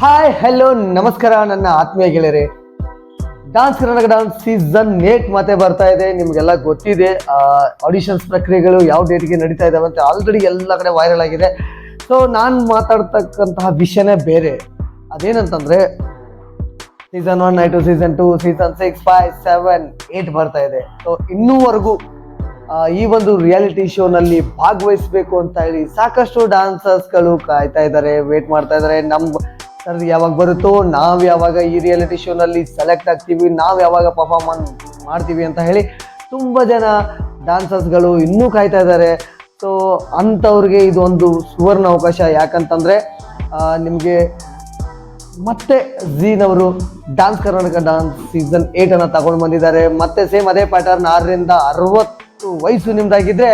Hi hello ನಮಸ್ಕಾರ ನನ್ನ ಆತ್ಮೀಯ ಗೆಳೆಯರೆ. Dance Karnataka dance season eight ಮತ್ತೆ ಬರ್ತಾ ಇದೆ, ನಿಮಗೆಲ್ಲ ಗೊತ್ತಿದೆ. ಆಡಿಷನ್ಸ್ ಪ್ರಕ್ರಿಯೆಗಳು ಯಾವ ಡೇಟ್ಗೆ ನಡೀತಾ ಇದಾವೆ ಅಂತ ಆಲ್ರೆಡಿ ಎಲ್ಲ ಕಡೆ ವೈರಲ್ ಆಗಿದೆ. ಸೊ ನಾನು ಮಾತಾಡ್ತಕ್ಕಂತಹ ವಿಷಯನೇ ಬೇರೆ. ಅದೇನಂತಂದ್ರೆ season one to season two season six five seven eight ಬರ್ತಾ ಇದೆ. ಸೊ ಇನ್ನೂವರೆಗೂ ಈ ಒಂದು ರಿಯಾಲಿಟಿ ಶೋನಲ್ಲಿ ಭಾಗವಹಿಸಬೇಕು ಅಂತ ಹೇಳಿ ಸಾಕಷ್ಟು ಡಾನ್ಸರ್ಸ್ಗಳು ಕಾಯ್ತಾ ಇದ್ದಾರೆ ವೇಟ್ ಮಾಡ್ತಾ ಇದ್ದಾರೆ. ನಮ್ಮ ಸರ್ ಯಾವಾಗ ಬರುತ್ತೋ, ನಾವು ಯಾವಾಗ ಈ ರಿಯಾಲಿಟಿ ಶೋನಲ್ಲಿ ಸೆಲೆಕ್ಟ್ ಆಗ್ತೀವಿ, ನಾವು ಯಾವಾಗ ಪರ್ಫಾರ್ಮೆನ್ಸ್ ಮಾಡ್ತೀವಿ ಅಂತ ಹೇಳಿ ತುಂಬ ಜನ ಡ್ಯಾನ್ಸರ್ಸ್ಗಳು ಇನ್ನೂ ಕಾಯ್ತಾ ಇದ್ದಾರೆ. ಸೊ ಅಂಥವ್ರಿಗೆ ಇದೊಂದು ಸುವರ್ಣ ಅವಕಾಶ. ಯಾಕಂತಂದರೆ ನಿಮಗೆ ಮತ್ತೆ ಝೀನವರು ಡಾನ್ಸ್ ಕರ್ನಾಟಕ ಡಾನ್ಸ್ ಸೀಸನ್ ಏಟನ್ನು ತಗೊಂಡು ಬಂದಿದ್ದಾರೆ. ಮತ್ತೆ ಸೇಮ್ ಅದೇ ಪ್ಯಾಟರ್ನ್ ಆರರಿಂದ ಅರವತ್ತು ವಯಸ್ಸು ನಿಮ್ಮದಾಗಿದ್ದರೆ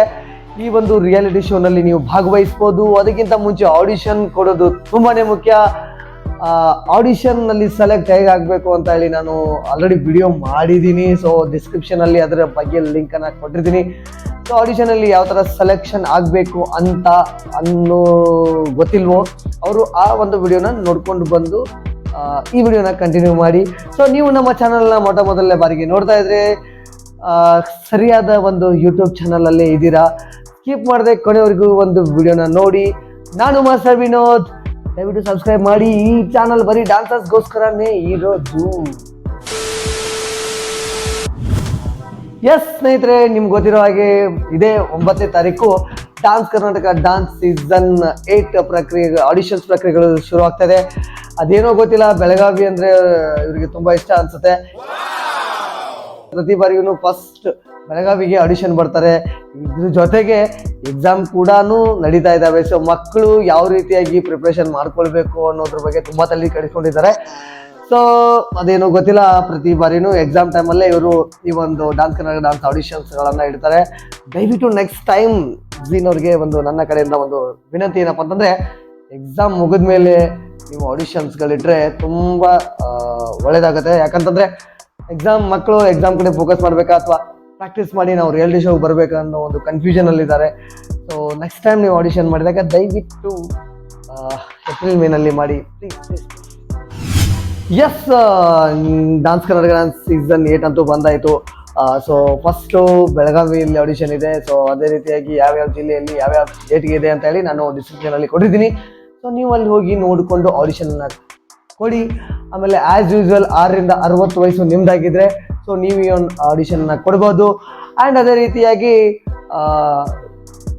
ಈ ಒಂದು ರಿಯಾಲಿಟಿ ಶೋನಲ್ಲಿ ನೀವು ಭಾಗವಹಿಸ್ಬೋದು. ಅದಕ್ಕಿಂತ ಮುಂಚೆ ಆಡಿಷನ್ ಕೊಡೋದು ತುಂಬಾ ಮುಖ್ಯ. ಆಡಿಷನ್ನಲ್ಲಿ ಸೆಲೆಕ್ಟ್ ಹೇಗೆ ಆಗಬೇಕು ಅಂತ ಹೇಳಿ ನಾನು ಆಲ್ರೆಡಿ ವಿಡಿಯೋ ಮಾಡಿದ್ದೀನಿ. ಸೊ ಡಿಸ್ಕ್ರಿಪ್ಷನ್ ಅಲ್ಲಿ ಅದರ ಬಗ್ಗೆ ಲಿಂಕ್ ಅನ್ನ ಕೊಟ್ಟಿರ್ತೀನಿ. ಸೊ ಆಡಿಷನ್ ಅಲ್ಲಿ ಯಾವ ತರ ಸೆಲೆಕ್ಷನ್ ಆಗಬೇಕು ಅಂತ ಅನ್ನೋ ಗೊತ್ತಿಲ್ವೋ, ಅವರು ಆ ಒಂದು ವಿಡಿಯೋನ ನೋಡ್ಕೊಂಡು ಬಂದು ಈ ವಿಡಿಯೋನ ಕಂಟಿನ್ಯೂ ಮಾಡಿ. ಸೊ ನೀವು ನಮ್ಮ ಚಾನಲ್ನ ಮೊಟ್ಟ ಮೊದಲನೇ ಬಾರಿಗೆ ನೋಡ್ತಾ ಇದ್ರೆ ಸರಿಯಾದ ಒಂದು ಯೂಟ್ಯೂಬ್ ಚಾನಲ್ ಅಲ್ಲೇ ಇದ್ದೀರಾ. ಸ್ಕಿಪ್ ಮಾಡದೆ ಕೊನೆವರೆಗೂ ಒಂದು ವಿಡಿಯೋನ ನೋಡಿ. ನಾನು ಮಾಸ್ಟರ್ ವಿನೋದ್. ದಯವಿಟ್ಟು ಸಬ್ಸ್ಕ್ರೈಬ್ ಮಾಡಿ. ಈ ಚಾನಲ್ ಬರೀ ಡಾನ್ಸರ್ಸ್ಗೋಸ್ಕರನೇ ಇರೋದು. ಎಸ್ ಸ್ನೇಹಿತರೆ, ನಿಮ್ಗೆ ಗೊತ್ತಿರೋ ಹಾಗೆ ಇದೇ ಒಂಬತ್ತನೇ ತಾರೀಕು dance Karnataka dance season eight ಪ್ರಕ್ರಿಯೆ ಆಡಿಷನ್ಸ್ ಪ್ರಕ್ರಿಯೆಗಳು ಶುರು ಆಗ್ತದೆ ಅದೇನೋ ಗೊತ್ತಿಲ್ಲ, ಬೆಳಗಾವಿ ಅಂದರೆ ಇವರಿಗೆ ತುಂಬ ಇಷ್ಟ ಅನ್ಸುತ್ತೆ. ಪ್ರತಿ ಬಾರಿಯೂ ಫಸ್ಟ್ ಬೆಳಗಾವಿಗೆ ಆಡಿಷನ್ ಬರ್ತಾರೆ. ಇದ್ರ ಜೊತೆಗೆ ಎಕ್ಸಾಮ್ ಕೂಡ ನಡೀತಾ ಇದ್ದಾವೆ ಸೊ ಮಕ್ಕಳು ಯಾವ ರೀತಿಯಾಗಿ ಪ್ರಿಪ್ರೇಷನ್ ಮಾಡ್ಕೊಳ್ಬೇಕು ಅನ್ನೋದ್ರ ಬಗ್ಗೆ ತುಂಬಾ ತಲೆ ಕೆಡಿಸ್ಕೊಂಡಿದ್ದಾರೆ. ಸೊ ಅದೇನು ಗೊತ್ತಿಲ್ಲ. ಪ್ರತಿ ಬಾರಿನೂ ಎಕ್ಸಾಮ್ ಟೈಮಲ್ಲೇ ಇವರು ಈ ಒಂದು ಡಾನ್ಸ್ ಕನ್ನಡ ಡಾನ್ಸ್ ಆಡಿಷನ್ಸ್ಗಳನ್ನು ಇಡ್ತಾರೆ. ದಯವಿಟ್ಟು ನೆಕ್ಸ್ಟ್ ಟೈಮ್ ಅವ್ರಿಗೆ ಒಂದು ನನ್ನ ಕಡೆಯಿಂದ ಒಂದು ವಿನಂತಿ ಏನಪ್ಪ ಅಂತಂದ್ರೆ ಎಕ್ಸಾಮ್ ಮುಗಿದ ಮೇಲೆ ನೀವು ಆಡಿಷನ್ಸ್ಗಳಿಟ್ರೆ ತುಂಬ ಒಳ್ಳೆಯದಾಗುತ್ತೆ ಯಾಕಂತಂದ್ರೆ ಎಕ್ಸಾಮ್ ಮಕ್ಕಳು ಎಕ್ಸಾಮ್ ಕಡೆ ಫೋಕಸ್ ಮಾಡಬೇಕಾ ಅಥವಾ ಪ್ರಾಕ್ಟೀಸ್ ಮಾಡಿ ನಾವು ರಿಯಾಲಿಟಿ ಶೋಗೆ ಬರಬೇಕು ಅನ್ನೋ ಒಂದು ಕನ್ಫ್ಯೂಷನ್ ಅಲ್ಲಿ ಇದ್ದಾರೆ. ಸೊ ನೆಕ್ಸ್ಟ್ ಟೈಮ್ ನೀವು ಆಡಿಷನ್ ಮಾಡಿದಾಗ ದಯವಿಟ್ಟು ಏಪ್ರಿಲ್ ಮೇನಲ್ಲಿ ಮಾಡಿ. Yes dance Karnataka dance season eight ಅಂತೂ ಬಂದಾಯಿತು. ಸೊ ಫಸ್ಟು ಬೆಳಗಾವಿಯಲ್ಲಿ ಆಡಿಷನ್ ಇದೆ. ಸೊ ಅದೇ ರೀತಿಯಾಗಿ ಯಾವ್ಯಾವ ಜಿಲ್ಲೆಯಲ್ಲಿ ಯಾವ್ಯಾವ ಡೇಟ್ಗೆ ಇದೆ ಅಂತ ಹೇಳಿ ನಾನು ಡಿಸ್ಕ್ರಿಪ್ಷನಲ್ಲಿ ಕೊಟ್ಟಿದ್ದೀನಿ. ಸೊ ನೀವು ಅಲ್ಲಿ ಹೋಗಿ ನೋಡಿಕೊಂಡು ಆಡಿಷನ್ನ ಕೊಡಿ. ಆಮೇಲೆ ಆ್ಯಸ್ ಯೂಸ್ವಲ್ ಆರರಿಂದ ಅರವತ್ತು ವಯಸ್ಸು ನಿಮ್ದಾಗಿದ್ರೆ ಸೊ ನೀವು ಈ ಒಂದು ಆಡಿಷನ್ನ ಕೊಡ್ಬೋದು. ಆ್ಯಂಡ್ ಅದೇ ರೀತಿಯಾಗಿ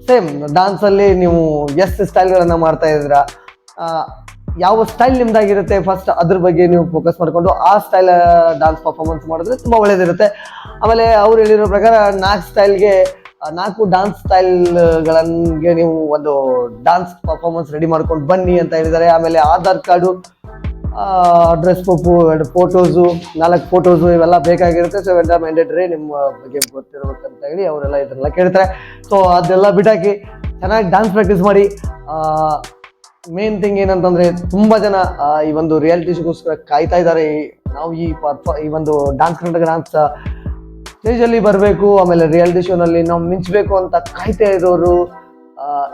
ಸೇಮ್ ಡಾನ್ಸಲ್ಲಿ ನೀವು ಎಷ್ಟು ಸ್ಟೈಲ್ಗಳನ್ನು ಮಾಡ್ತಾ ಇದ್ದೀರಾ. ಯಾವ ಸ್ಟೈಲ್ ನಿಮ್ದಾಗಿರುತ್ತೆ ಫಸ್ಟ್ ಅದ್ರ ಬಗ್ಗೆ ನೀವು ಫೋಕಸ್ ಮಾಡಿಕೊಂಡು ಆ ಸ್ಟೈಲ್ ಡಾನ್ಸ್ ಪರ್ಫಾರ್ಮೆನ್ಸ್ ಮಾಡಿದ್ರೆ ತುಂಬ ಒಳ್ಳೇದಿರುತ್ತೆ. ಆಮೇಲೆ ಅವ್ರು ಹೇಳಿರೋ ಪ್ರಕಾರ ನಾಲ್ಕು ಸ್ಟೈಲ್ಗೆ ನಾಲ್ಕು ಡಾನ್ಸ್ ಸ್ಟೈಲ್ಗಳಿಗೆ ನೀವು ಒಂದು ಡಾನ್ಸ್ ಪರ್ಫಾರ್ಮೆನ್ಸ್ ರೆಡಿ ಮಾಡ್ಕೊಂಡು ಬನ್ನಿ ಅಂತ ಹೇಳಿದ್ದಾರೆ. ಆಮೇಲೆ ಆಧಾರ್ ಕಾರ್ಡು ಡ್ರೆಸ್ ಪ್ರೂಫು ಎರಡು ಫೋಟೋಸು ನಾಲ್ಕು ಫೋಟೋಸು ಇವೆಲ್ಲ ಬೇಕಾಗಿರುತ್ತೆ. ಸೊ ಇವೆಲ್ಲ ಮ್ಯಾಂಡೇಟರಿ ನಿಮ್ಮ ಬಗ್ಗೆ ಗೊತ್ತಿರ್ಬೇಕಂತ ಹೇಳಿ ಅವರೆಲ್ಲ ಇದನ್ನೆಲ್ಲ ಕೇಳ್ತಾರೆ. ಸೊ ಅದೆಲ್ಲ ಬಿಟ್ಟಾಕಿ ಚೆನ್ನಾಗಿ ಡ್ಯಾನ್ಸ್ ಪ್ರಾಕ್ಟೀಸ್ ಮಾಡಿ. ಮೇನ್ ಥಿಂಗ್ ಏನಂತಂದರೆ ತುಂಬ ಜನ ಈ ಒಂದು ರಿಯಾಲಿಟಿ ಶೋಗೋಸ್ಕರ ಕಾಯ್ತಾ ಇದ್ದಾರೆ. ಈ- ನಾವು ಈ ಪರ್ಫ- ಈ ಒಂದು ಡಾನ್ಸ್ ಕರ್ನಾಟಕ ಡ್ಯಾನ್ಸ್ ಸ್ಟೇಜಲ್ಲಿ ಬರಬೇಕು, ಆಮೇಲೆ ರಿಯಾಲಿಟಿ ಶೋನಲ್ಲಿ ನಾವು ಮಿಂಚಬೇಕು ಅಂತ ಕಾಯ್ತಾ ಇರೋರು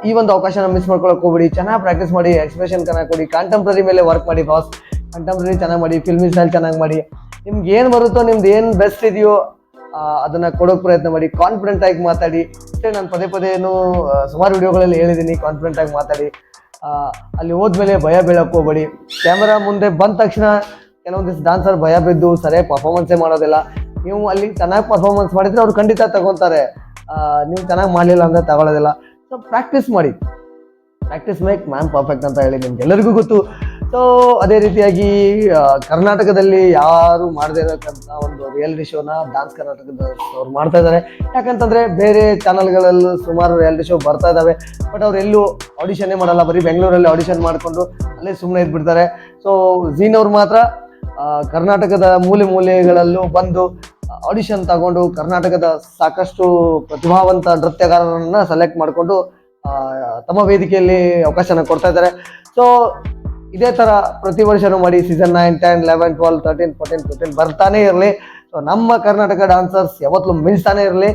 ಈ ಒಂದು ಅವಕಾಶನ ಮಿಸ್ ಮಾಡ್ಕೊಳಕ್ಕೆ ಹೋಗ್ಬಿಡಿ. ಚೆನ್ನಾಗಿ ಪ್ರಾಕ್ಟೀಸ್ ಮಾಡಿ ಎಕ್ಸ್ಪ್ರೆಷನ್ ಚೆನ್ನಾಗಿ ಕೊಡಿ ಕಾಂಟೆಂಪ್ರರಿ ಮೇಲೆ ವರ್ಕ್ ಮಾಡಿ ಬಾಸ್ ಕಾಂಟೆಂಪ್ರರಿ ಚೆನ್ನಾಗಿ ಮಾಡಿ ಫಿಲ್ಮಿ ಸ್ಟೈಲ್ ಚೆನ್ನಾಗಿ ಮಾಡಿ. ನಿಮ್ಗೆ ಏನು ಬರುತ್ತೋ, ನಿಮ್ದು ಏನು ಬೆಸ್ಟ್ ಇದೆಯೋ ಅದನ್ನು ಕೊಡೋಕೆ ಪ್ರಯತ್ನ ಮಾಡಿ. ಕಾನ್ಫಿಡೆಂಟ್ ಆಗಿ ಮಾತಾಡಿ. ಅಷ್ಟೇ ನಾನು ಪದೇ ಪದೇ ಏನು ಸುಮಾರು ವಿಡಿಯೋಗಳಲ್ಲಿ ಹೇಳಿದ್ದೀನಿ ಕಾನ್ಫಿಡೆಂಟ್ ಆಗಿ ಮಾತಾಡಿ. ಅಲ್ಲಿ ಹೋದ್ಮೇಲೆ ಭಯ ಬೀಳಕ್ಕೆ ಹೋಗ್ಬೇಡಿ. ಕ್ಯಾಮ್ರಾ ಮುಂದೆ ಬಂದ ತಕ್ಷಣ ಕೆಲವೊಂದಿಷ್ಟು ಡಾನ್ಸರ್ ಭಯ ಬಿದ್ದು ಸರಿಯಾಗಿ ಪರ್ಫಾರ್ಮೆನ್ಸೇ ಮಾಡೋದಿಲ್ಲ. ನೀವು ಅಲ್ಲಿ ಚೆನ್ನಾಗಿ ಪರ್ಫಾರ್ಮೆನ್ಸ್ ಮಾಡಿದರೆ ಅವ್ರು ಖಂಡಿತ ತಗೊತಾರೆ. ನೀವು ಚೆನ್ನಾಗಿ ಮಾಡಲಿಲ್ಲ ಅಂದರೆ ತಗೊಳ್ಳೋದಿಲ್ಲ. ಸೊ ಪ್ರಾಕ್ಟೀಸ್ ಮಾಡಿ. ಪ್ರಾಕ್ಟೀಸ್ ಮೇಕ್ ಮ್ಯಾಮ್ ಪರ್ಫೆಕ್ಟ್ ಅಂತ ಹೇಳಿ ನಿಮ್ಗೆಲ್ಲರಿಗೂ ಗೊತ್ತು. ಸೊ ಅದೇ ರೀತಿಯಾಗಿ ಕರ್ನಾಟಕದಲ್ಲಿ ಯಾರು ಮಾಡದೇ ಇರತಕ್ಕಂಥ ಒಂದು ರಿಯಾಲಿಟಿ ಶೋನ ಡಾನ್ಸ್ ಕರ್ನಾಟಕದ ಅವ್ರು ಮಾಡ್ತಾ ಇದ್ದಾರೆ. ಯಾಕಂತಂದ್ರೆ ಬೇರೆ ಚಾನಲ್ಗಳಲ್ಲೂ ಸುಮಾರು ರಿಯಾಲಿಟಿ ಶೋ ಬರ್ತಾ ಇದ್ದಾವೆ. ಬಟ್ ಅವ್ರು ಎಲ್ಲೂ ಆಡಿಷನ್ನೇ ಮಾಡಲ್ಲ. ಬರೀ ಬೆಂಗಳೂರಲ್ಲಿ ಆಡಿಷನ್ ಮಾಡಿಕೊಂಡು ಅಲ್ಲೇ ಸುಮ್ಮನೆ ಇದ್ಬಿಡ್ತಾರೆ. ಸೊ ಝೀನವ್ರು ಮಾತ್ರ ಕರ್ನಾಟಕದ ಮೂಲೆ ಮೂಲೆಗಳಲ್ಲೂ ಬಂದು ಆಡಿಷನ್ ತಗೊಂಡು ಕರ್ನಾಟಕದ ಸಾಕಷ್ಟು ಪ್ರತಿಭಾವಂತ ನೃತ್ಯಗಾರರನ್ನ ಸೆಲೆಕ್ಟ್ ಮಾಡಿಕೊಂಡು ತಮ್ಮ ವೇದಿಕೆಯಲ್ಲಿ ಅವಕಾಶನ ಕೊಡ್ತಾ ಇದ್ದಾರೆ. ಸೊ ಇದೇ ತರ ಪ್ರತಿ ವರ್ಷನೂ ಮಾಡಿ season nine ten eleven twelve thirteen fourteen fifteen ಬರ್ತಾನೆ ಇರಲಿ. ಸೊ ನಮ್ಮ ಕರ್ನಾಟಕ ಡಾನ್ಸರ್ಸ್ ಯಾವತ್ತೂ ಮಿಂಚ್ತಾನೆ ಇರಲಿ.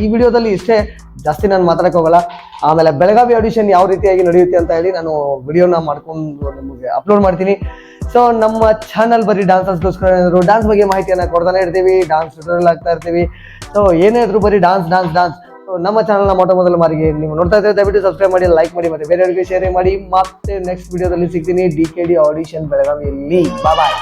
ಈ ವಿಡಿಯೋದಲ್ಲಿ ಇಷ್ಟೇ. ಜಾಸ್ತಿ ನಾನು ಮಾತಾಡಕ್ ಹೋಗಲ್ಲ. ಆಮೇಲೆ ಬೆಳಗಾವಿ ಆಡಿಷನ್ ಯಾವ ರೀತಿಯಾಗಿ ನಡೆಯುತ್ತೆ ಅಂತ ಹೇಳಿ ನಾನು ವಿಡಿಯೋನ ಮಾಡ್ಕೊಂಡು ನಿಮಗೆ ಅಪ್ಲೋಡ್ ಮಾಡ್ತೀನಿ. ಸೊ ನಮ್ಮ ಚಾನಲ್ ಬರೀ ಡಾನ್ಸರ್ಸ್ಗೋಸ್ಕರ ಏನಾದ್ರು ಡಾನ್ಸ್ ಬಗ್ಗೆ ಮಾಹಿತಿಯನ್ನು ಕೊಡ್ತಾನೆ ಇರ್ತೀವಿ ಡಾನ್ಸ್ ಟ್ಯೂಟೋರಿಯಲ್ ಆಗ್ತಾ ಇರ್ತೀವಿ. ಸೊ ಏನೇ ಇದ್ರು ಬರೀ ಡಾನ್ಸ್ ಡಾನ್ಸ್ ಡಾನ್ಸ್ ನಮ್ಮ ಚಾನಲ್ನ ಮೊಟ್ಟ ಮೊದಲು ಮಾರಿಗೆ ನೀವು ನೋಡ್ತಾ ಇದ್ರೆ ದಯವಿಟ್ಟು ಸಬ್ಸ್ಕ್ರೈಬ್ ಮಾಡಿ ಲೈಕ್ ಮಾಡಿ ಮತ್ತೆ ಬೇರೆ ಬೇರೆಯವರಿಗೆ ಶೇರ್ ಮಾಡಿ. ಮತ್ತೆ ನೆಕ್ಸ್ಟ್ ವಿಡಿಯೋದಲ್ಲಿ ಸಿಗ್ತೀನಿ ಡಿ ಕೆ ಡಿ ಆಡಿಷನ್ ಬೆಳಗಾವಿಯಲ್ಲಿ. ಬಾಯ್